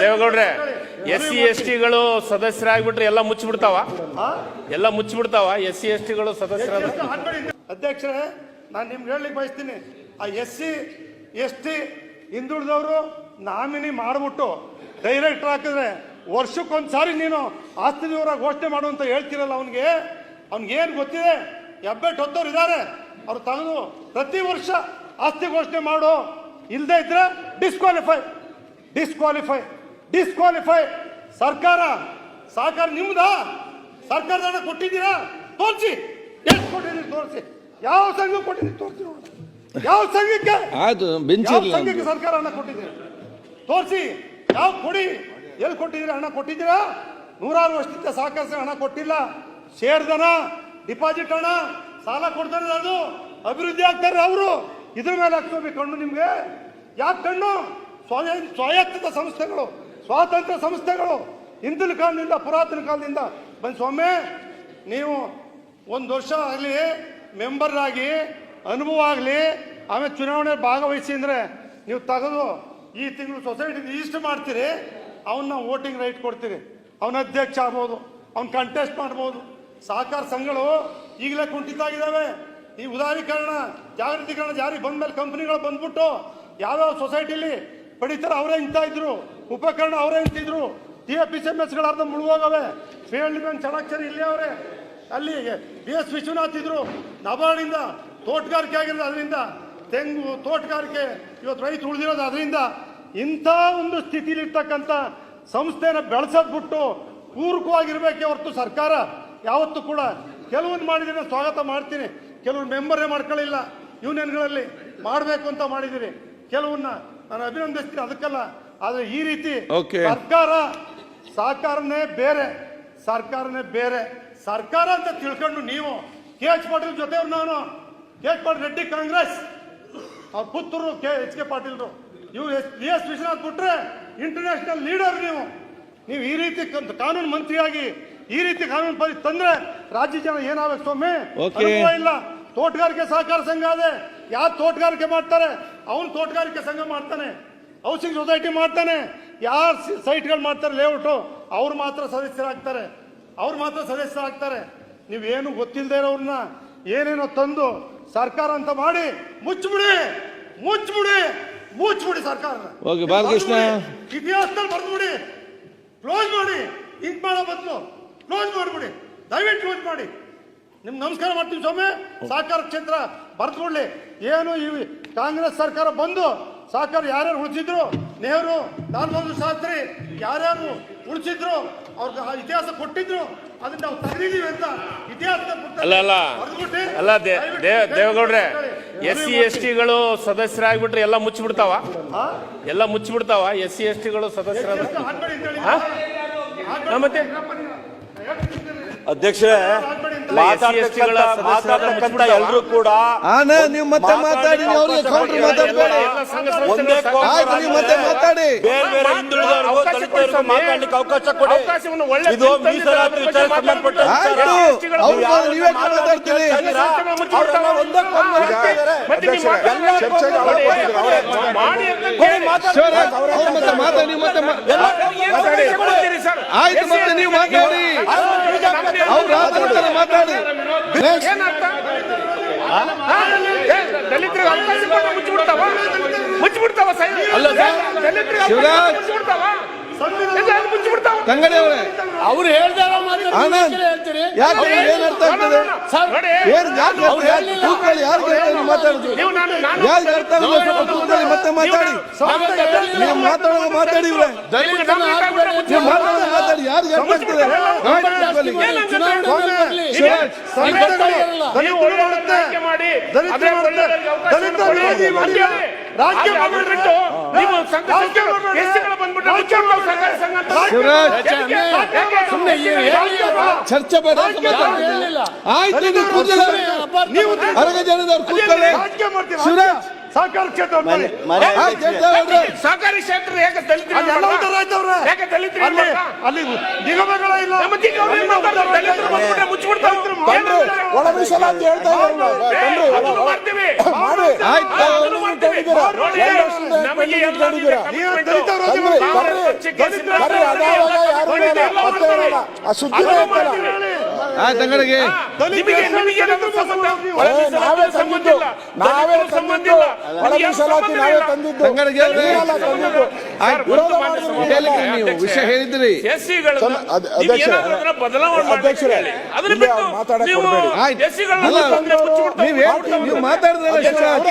ದೇವೇಗೌಡ್ರೆ S C S ಟಿಗಳು ಸದಸ್ಯರಾಗ್ಬಿಟ್ರೆ ಎಲ್ಲ ಮುಚ್ಚಿಬಿಡ್ತಾವ? ಎಲ್ಲ ಮುಚ್ಚಿಬಿಡ್ತಾವ ಎಸ್ ಸಿ ಎಸ್ ಟಿಗಳು ಸದಸ್ಯರ ಅಧ್ಯಕ್ಷರೇ ನಾನು ನಿಮ್ಗೆ ಹೇಳಲಿಕ್ಕೆ ಬಯಸ್ತೀನಿ. ಆ ಎಸ್ ಸಿ ಎಸ್ ಟಿ ಹಿಂದುಳಿದವರು ನಾಮಿನಿ ಮಾಡಿಬಿಟ್ಟು ಡೈರೆಕ್ಟರ್ ಹಾಕಿದ್ರೆ ವರ್ಷಕ್ಕೊಂದ್ಸಾರಿ ನೀನು ಆಸ್ತಿ ವಿವರ ಘೋಷಣೆ ಮಾಡು ಅಂತ ಹೇಳ್ತಿರಲ್ಲ ಅವನಿಗೆ. ಅವ್ನಿಗೇನು ಗೊತ್ತಿದೆ? ಹೆಬ್ಬೆಟ್ಟು ಹೊತ್ತವ್ರು ಇದ್ದಾರೆ ಅವ್ರು ತಾನು ಪ್ರತಿ ವರ್ಷ ಆಸ್ತಿ ಘೋಷಣೆ ಮಾಡು. ಇಲ್ಲದೆ ಇದ್ರೆ ಡಿಸ್ಕ್ವಾಲಿಫೈ ಡಿಸ್ಕ್ವಾಲಿಫೈ ಡಿಸ್ಕ್ವಾಲಿಫೈ ಸರ್ಕಾರ ಸಹಕಾರ ನಿಮ್ದಾ? ಸರ್ಕಾರದ ಹಣ ಕೊಟ್ಟಿದ್ದೀರಾ? ತೋರಿಸಿ. ಎಷ್ಟು ಕೊಟ್ಟಿದ್ದೀರಿ ತೋರಿಸಿ. ಯಾವ ಸಂಘ ಕೊಟ್ಟಿದ್ದೀರಿ? ತೋರಿಸಿ ಯಾವ ಸಂಘಕ್ಕೆ? ಯಾವ ಸಂಘಕ್ಕೆ ಸರ್ಕಾರ ಹಣ ಕೊಟ್ಟಿದ್ದೀರಿ? ತೋರಿಸಿ. ಯಾವ ಕೊಡಿ? ಎಲ್ಲಿ ಕೊಟ್ಟಿದ್ದೀರಿ ಹಣ ಕೊಟ್ಟಿದ್ದೀರಾ? ನೂರಾರು ವರ್ಷದಿಂದ ಸಹಕಾರ ಹಣ ಕೊಟ್ಟಿಲ್ಲ. ಶೇರ್ದನ ಡಿಪಾಸಿಟ್ ಹಣ ಸಾಲ ಕೊಡ್ತಾರೆ ಅದು. ಅಭಿವೃದ್ಧಿ ಆಗ್ತಾರೆ ಅವರು. ಇದ್ರ ಮೇಲೆ ಹಾಕ್ಕೋಬೇಕು ಕಣ್ಣು ನಿಮ್ಗೆ? ಯಾಕೆ ಕಣ್ಣು? ಸ್ವಯ ಸ್ವಾಯತ್ತ ಸಂಸ್ಥೆಗಳು, ಸ್ವಾತಂತ್ರ್ಯ ಸಂಸ್ಥೆಗಳು. ಹಿಂದಿನ ಕಾಲದಿಂದ, ಪುರಾತನ ಕಾಲದಿಂದ. ಬಂದು ಸ್ವಾಮಿ, ನೀವು ಒಂದು ವರ್ಷ ಆಗಲಿ ಮೆಂಬರ್ ಆಗಿ ಅನುಭವ ಆಗಲಿ, ಆಮೇಲೆ ಚುನಾವಣೆ ಭಾಗವಹಿಸಿ ಅಂದರೆ ನೀವು ತೆಗೆದು ಈ ತಿಂಗಳು ಸೊಸೈಟಿ ರಿಜಿಸ್ಟರ್ ಮಾಡ್ತೀರಿ ಅವನ್ನ ವೋಟಿಂಗ್ ರೈಟ್ ಕೊಡ್ತೀರಿ. ಅವನ ಅಧ್ಯಕ್ಷ ಆಗ್ಬೋದು, ಅವ್ನ ಕಂಟೆಸ್ಟ್ ಮಾಡ್ಬೋದು. ಸಹಕಾರ ಸಂಘಗಳು ಈಗಲೇ ಕುಂಠಿತ ಆಗಿದ್ದಾವೆ ಈ ಉದಾರೀಕರಣ, ಜಾಗೃತೀಕರಣ ಜಾರಿ ಬಂದ್ಮೇಲೆ ಕಂಪ್ನಿಗಳು ಬಂದ್ಬಿಟ್ಟು ಯಾವ್ಯಾವ ಸೊಸೈಟಿಲಿ ಪಡಿತಾರೆ ಅವರೇ ಇಂತ ಇದ್ರು, ಉಪಕರಣ ಅವರೇ ಇಂತಿದ್ರು ಟಿ ಎ ಪಿ ಎಂ ಎಸ್ಗಳು ಅರ್ಧ ಮುಳುಗೋಗವೆ. ಫೀಲ್ಡ್ ಮ್ಯಾನ್ ಚಳಾಕ್ಷರಿ ಇಲ್ಲೇ ಅವರೇ. ಅಲ್ಲಿ ಬಿ ಎಸ್ ವಿಶ್ವನಾಥ್ ಇದ್ರು, ನಬಾರ್ಡಿಂದ ತೋಟಗಾರಿಕೆ ಆಗಿರೋದು ಅದರಿಂದ, ತೆಂಗು ತೋಟಗಾರಿಕೆ ಇವತ್ತು ರೈತ ಉಳಿದಿರೋದು ಅದರಿಂದ ಇಂಥ ಒಂದು ಸ್ಥಿತಿಲಿರ್ತಕ್ಕಂಥ ಸಂಸ್ಥೆನ ಬೆಳೆಸದ್ಬಿಟ್ಟು ಬಿಟ್ಟು ಪೂರಕವಾಗಿರ್ಬೇಕೆ ಹೊರತು ಸರ್ಕಾರ. ಯಾವತ್ತೂ ಕೂಡ ಕೆಲವೊಂದು ಮಾಡಿದ್ರೆ ಸ್ವಾಗತ ಮಾಡ್ತೀನಿ. ಕೆಲವ್ರು ಮೆಂಬರೇ ಮಾಡ್ಕೊಳ್ಳಿಲ್ಲ. ಯೂನಿಯನ್ಗಳಲ್ಲಿ ಮಾಡಬೇಕು ಅಂತ ಮಾಡಿದ್ದೀರಿ ಕೆಲವನ್ನ ನಾನು ಅಭಿನಂದಿಸ್ತೀನಿ ಅದಕ್ಕಲ್ಲ. ಆದ್ರೆ ಈ ರೀತಿ ಸರ್ಕಾರ ಸಹಕಾರನೇ ಬೇರೆ ಸರ್ಕಾರನೇ ಬೇರೆ. ಸರ್ಕಾರ ಅಂತ ತಿಳ್ಕೊಂಡು ನೀವು ಕೆ ಎಚ್ ಪಾಟೀಲ್ ಜೊತೆ ನಾನು. K H Patil Reddy Congress. ಅವ್ರ ಪುತ್ರರು ಕೆ ಎಚ್ ಕೆ ಪಾಟೀಲ್ರು. ಇವು ಎಸ್ ಬಿ ಎಸ್ ವಿಶ್ವನಾಥ್ ಬಿಟ್ರೆ ಇಂಟರ್ನ್ಯಾಷನಲ್ ಲೀಡರ್ ನೀವು. ನೀವು ಈ ರೀತಿ ಕಾನೂನು ಮಂತ್ರಿಯಾಗಿ ಈ ರೀತಿ ಕಾನೂನು ಪರಿ ತಂದ್ರೆ ರಾಜ್ಯ ಜನ ಏನಾಗಬೇಕು ಸ್ವಾಮಿ. ಇಲ್ಲ. ತೋಟಗಾರಿಕೆ ಸಹಕಾರ ಸಂಘ ಅದೇ. ಯಾರು ತೋಟಗಾರಿಕೆ ಮಾಡ್ತಾರೆ? ಅವನು ತೋಟಗಾರಿಕೆ ಸಂಘ ಮಾಡ್ತಾನೆ. ಹೌಸಿಂಗ್ ಸೊಸೈಟಿ ಮಾಡ್ತಾನೆ. ಯಾರು ಸೈಟ್ಗಳು ಮಾಡ್ತಾರೆ ಲೇಔಟು? ಅವ್ರು ಮಾತ್ರ ಸದಸ್ಯರಾಗ್ತಾರೆ. ಅವ್ರು ಮಾತ್ರ ಸದಸ್ಯರಾಗ್ತಾರೆ. ನೀವೇನು ಗೊತ್ತಿಲ್ಲದೆ ಇರೋರನ್ನ ಏನೇನೋ ತಂದು ಸರ್ಕಾರ ಅಂತ ಮಾಡಿ ಮುಚ್ಚಿಬಿಡಿ! ಮುಚ್ಚಿಬಿಡಿ! ಮುಚ್ಚಿಬಿಡಿ ಸರ್ಕಾರ. ಇತಿಹಾಸದಲ್ಲಿ ಬರ್ದ್ಬಿಡಿ ಕ್ಲೋಸ್ ಮಾಡಿ. ಹಿಂಗ್ ಮಾಡೋ ಬದಲು ಕ್ಲೋಸ್ ಮಾಡಿಬಿಡಿ. ದಯವಿಟ್ಟು ಕ್ಲೋಸ್ ಮಾಡಿ. ನಿಮ್ಗೆ ನಮಸ್ಕಾರ ಮಾಡ್ತೀವಿ ಸ್ವಾಮಿ. ಸಹಕಾರ ಕ್ಷೇತ್ರ ಬರ್ದ್ಕೊಡ್ಲಿ ಏನು ಈ ಕಾಂಗ್ರೆಸ್ ಸರ್ಕಾರ ಬಂದು ಸಹಕಾರ ಯಾರ್ಯಾರು ಉಳಿಸಿದ್ರು? ನೆಹರು ಲಾಲ್ ಬಹದ್ದೂರ್ ಶಾಸ್ತ್ರಿ ಯಾರ್ಯಾರು ಉಳಿಸಿದ್ರು? ಅವ್ರಿಗೆ ಇತಿಹಾಸ ಕೊಟ್ಟಿದ್ರು. ಅದನ್ನ ನಾವು ತೆಗೆದಿದ್ದೀವಿ ಅಂತ ಇತಿಹಾಸ ಅಲ್ಲ ಅಲ್ಲ. ಅಲ್ಲ ದೇವೇಗೌಡ್ರೆ. ಎಸ್ ಸಿ ಎಸ್ ಟಿಗಳು ಸದಸ್ಯರಾಗ್ಬಿಟ್ರೆ ಎಲ್ಲ ಮುಚ್ಚಿಬಿಡ್ತಾವ? ಎಲ್ಲ ಮುಚ್ಚಿಬಿಡ್ತಾವ? ಎಸ್ ಸಿ ಎಸ್ ಟಿಗಳು ಸದಸ್ಯರಾದ ಅಧ್ಯಕ್ಷ ಮತ್ತೆ? ಅಧ್ಯಕ್ಷರೇ ಎಲ್ಲರೂ ಕೂಡ ಆನ ನೀವು ಮತ್ತೆ ಮಾತಾಡಿ ಅವ್ರಿಗೆ ಕೌಂಟರ್ ಮಾತಾಡಬೇಡಿ. ಒಂದೇ ಆಯ್ತು ನೀವು ಮತ್ತೆ ಮಾತಾಡಿ. ಬೇರೆ ಬೇರೆ ಅವಕಾಶ ದಲಿತರಿಗೂ ಕೊಡಿ ಸ್ವಾಮಿ. ಮಾತಾಡ್ಲಿಕ್ಕೆ ಅವಕಾಶ ಕೊಡಿ. ಅವಕಾಶವನ್ನು ಒಳ್ಳೆ ಇದು ತಂದೆ ಮೀಸಲಾತಿ ತಂದೆ ವಿಚಾರ ಸಂಬಂಧಪಟ್ಟ ಆಯ್ತು ಅವ್ರು ನೀವು ಮಾತಾಡ್ತೀರಿ. ಒಂದೇ ಮಾತಾಡಿ. ಮತ್ತೆ ಮಾತಾಡಿ? ಆಯ್ತು ಮತ್ತೆ ನೀವು ಮಾತಾಡಿ. ದಲಿತರಿಗೆ ಅವಕಾಶ ಮುಚ್ಚಿಬಿಡ್ತಾವ? ಮುಚ್ಚಿಬಿಡ್ತಾವ ಅಲ್ಲ ಶಿವರಾಜ್. ಮುಚ್ಚಿಬಿಡ್ತಾವ? ತಂಗಡಿ ಅವರೇ. ಅವ್ರು ಹೇಳ್ದಾರ ಆನಂದ್. ಯಾಕೆ ಏನ್ ಅರ್ಥ ಆಗ್ತದೆ? ನೋಡಿ ಏನ್ ಯಾಕೆ? ಕೂತ್ಕೊಳ್ಳಿ ನೀವು ಮಾತಾಡುದು ನೀವು ನಾನು ನಾನು ಯಾರಿಗೆ ಅರ್ಥ ಕೂತ್ಕೊಳ್ಳಿ ಮತ್ತೆ ಮಾತಾಡಿ. ನೀವು ಮಾತಾಡೋದು ಮಾತಾಡಿ ಇವ್ರೆ. ನೀವು ಮಾತಾಡೋದು ಮಾತಾಡಿ ಯಾರು ಅರ್ಥ ಆಗ್ತದೆ ಚರ್ಚೆ ಬೇಡ. ಆಯ್ತು ನೀವು ಅರಗ ಜನದವ್ರು ಕೂತ್ಕೊಳ್ಳಿ. ಶಿವರಾಜ್ ಸಹಕಾರ ಕ್ಷೇತ್ರ. ಸಹಕಾರಿ ಕ್ಷೇತ್ರ ಯಾಕೆ ದಲಿತರು ಅಲ್ಲಿ ಎಲ್ಲ ಆಯ್ತವ್ರೆ ಯಾಕೆ ದಲಿತರು ಏನ್ ಅಲ್ಲಿ ಮಾಡ್ತಾ? ಅಲ್ಲಿ ನಿಗಮಗಳ ಇಲ್ಲ ನಮ್ಮ ದಿಕ್ಕ ಅವ್ರು ಏನ್ ಮಾಡ್ತಾರೆ? ದಲಿತರು ಬಂದ್ಬಿಟ್ರೆ ಮುಚ್ಚಿಬಿಡ್ತಾರೆ. ಏನ್ ಮಾಡ್ತಾರೆ? ಒಳ ಮೀಸಲಾತಿ ಹೇಳ್ತಾ ಇದ್ದಾರಲ್ಲ ಏ, ಬನ್ರಿ ಅದನ್ನು ಮಾಡ್ತೀವಿ. ಮಾಡಿ ಆಯ್ತು. ಅದನ್ನು ಮಾಡ್ತೀವಿ. ನೋಡಿ, ಎರಡು ವರ್ಷದಿಂದ ನಮಗೆ ಎಲ್ಲ ಕಂಡಿದ್ದೀರಾ? ನೀವು commitment. ದಲಿತ ವಿರೋಧಿ ಬನ್ರಿ, ಕಾಂಗ್ರೆಸ್ ಬರ್ರಿ. ಪಕ್ಷಕ್ಕೆ ಸಿದ್ದರಾಮಯ್ಯ ಬರ್ರಿ, ಅದಾವಾಗ ಯಾರು ನೋಡಿ, ಬೇಡ, ಮತ್ತೆ ಬೇಡ. ಆ ಅದನ್ನು. ಮಾಡ್ತೀವಿ. ಆಯ್ತು ಅಂಗಡಿಗೆ ನಾವೇ ಸಂಬಂಧ ತಂದಿದ್ದು. ಇಲ್ಲ. ನಾವೇ ಸಂಬಂಧ ಇಲ್ಲ. ಒಳ ಮೀಸಲಾತಿ ಸಂಬಂಧ ನಾವೇ ತಂದಿದ್ದು. ತಂಗಡಿಗೆ ಅವ್ರೆ. ನೀವೆಲ್ಲ ತಂದಿದ್ದು. ವಿರೋಧ ಮಾಡಿದ್ರು ನೀವು ವಿಷಯ ಹೇಳಿದ್ರಿ. ಅಧ್ಯಕ್ಷರೇ, ಏನಾದ್ರು ಅದನ್ನ ಬದಲಾವಣೆ ಮಾಡಿ ಅಧ್ಯಕ್ಷರೇ, ಹೇಳಿ. ಬಿಟ್ಟು ಮಾತಾಡಕ್ ನೀವು ಮಾತಾಡಿದ್ರಲ್ಲ. ಶಿವರಾಜ್.